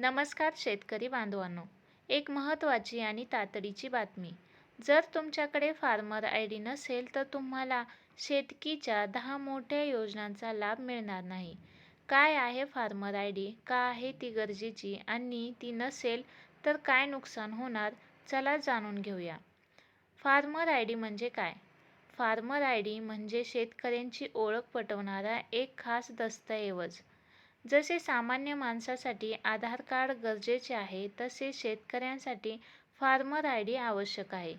नमस्कार शेतकरी बांधवांनो. एक महत्त्वाची आणि तातडीची बातमी. जर तुमच्याकडे फार्मर आय डी नसेल तर तुम्हाला शेतकीच्या दहा मोठ्या योजनांचा लाभ मिळणार नाही. काय आहे फार्मर आय डी? का आहे ती गरजेची? आणि ती नसेल तर काय नुकसान होणार? चला जाणून घेऊया. फार्मर आय डी म्हणजे काय? फार्मर आय डी म्हणजे शेतकऱ्यांची ओळख पटवणारा एक खास दस्तऐवज. जसे सामान्य माणसासाठी आधार कार्ड गरजेचे आहे तसे शेतकऱ्यांसाठी फार्मर आय डी आवश्यक आहे.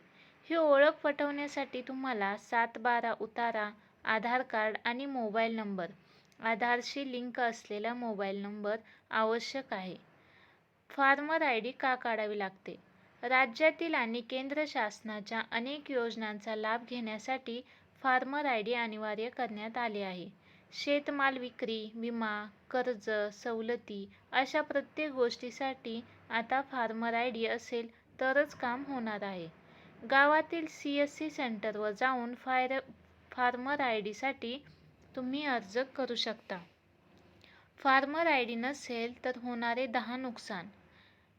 ही ओळख पटवण्यासाठी तुम्हाला सात बारा उतारा आधार कार्ड आणि मोबाईल नंबर आधारशी लिंक असलेला मोबाईल नंबर आवश्यक आहे. फार्मर आय डी का काढावी लागते? राज्यातील आणि केंद्र शासनाच्या अनेक योजनांचा लाभ घेण्यासाठी फार्मर आय डी अनिवार्य करण्यात आले आहे. शेतमाल विक्री विमा कर्ज सवलती अशा प्रत्येक गोष्टीसाठी आता फार्मर आय डी असेल तरच काम होणार आहे. गावातील सी एस सी सेंटरवर जाऊन फायर फार्मर आय डीसाठी तुम्ही अर्ज करू शकता. फार्मर आय डी नसेल तर होणारे दहा नुकसान.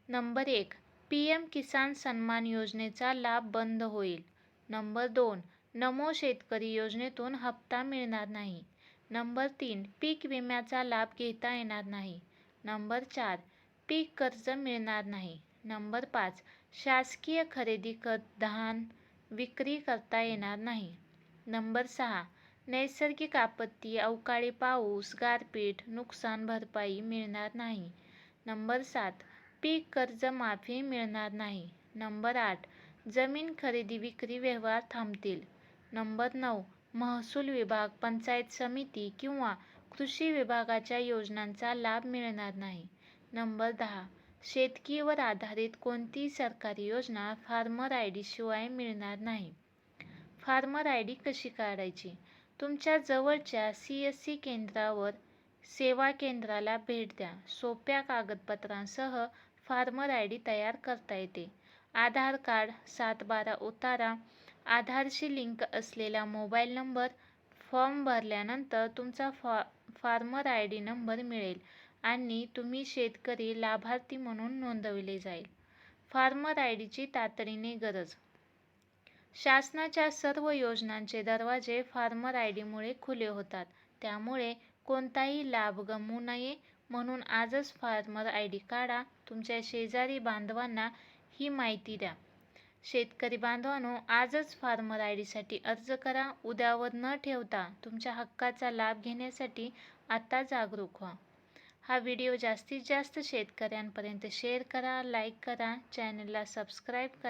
नंबर एक पी एम किसान सन्मान योजनेचा लाभ बंद होईल. नंबर दोन नमो शेतकरी योजनेतून हप्ता मिळणार नाही. नंबर तीन पीक विम्याचा लाभ घेता येणार नाही. नंबर चार पीक कर्ज मिळणार नाही. नंबर पाच शासकीय खरेदी कर धान विक्री करता येणार नाही. नंबर सहा नैसर्गिक आपत्ती अवकाळी पाऊस गारपीट नुकसान भरपाई मिळणार नाही. नंबर सात पीक कर्ज माफी मिळणार नाही. नंबर आठ जमीन खरेदी विक्री व्यवहार थांबतील. नंबर नऊ महसूल विभाग पंचायत समिती किंवा कृषी विभागाच्या योजनांचा लाभ मिळणार नाही. नंबर दहा. शेतकीवर आधारित कोणतीही सरकारी योजना फार्मर आय डीशिवाय मिळणार नाही. फार्मर आय डी कशी काढायची? तुमच्या जवळच्या सी एस सी केंद्रावर सेवा केंद्राला भेट द्या. सोप्या कागदपत्रांसह फार्मर आय डी तयार करता येते. आधार कार्ड सात बारा उतारा आधारशी लिंक असलेला मोबाईल नंबर फॉर्म भरल्यानंतर तुमचा फॉ फार्मर आय डी नंबर मिळेल आणि तुम्ही शेतकरी लाभार्थी म्हणून नोंदवले जाईल. फार्मर आय डीची तातडीने गरज. शासनाच्या सर्व योजनांचे दरवाजे फार्मर आय डीमुळे खुले होतात. त्यामुळे कोणताही लाभ गमवू नये म्हणून आजच फार्मर आय डी काढा. तुमच्या शेजारी बांधवांना ही माहिती द्या. शेतकरी बांधवांनो आजच फार्मर आय डीसाठी अर्ज करा. उद्यावर न ठेवता तुमच्या हक्काचा लाभ घेण्यासाठी आत्ता जागरूक व्हा. हा व्हिडिओ जास्तीत जास्त शेतकऱ्यांपर्यंत शेअर करा लाईक करा चॅनलला सबस्क्राईब करा.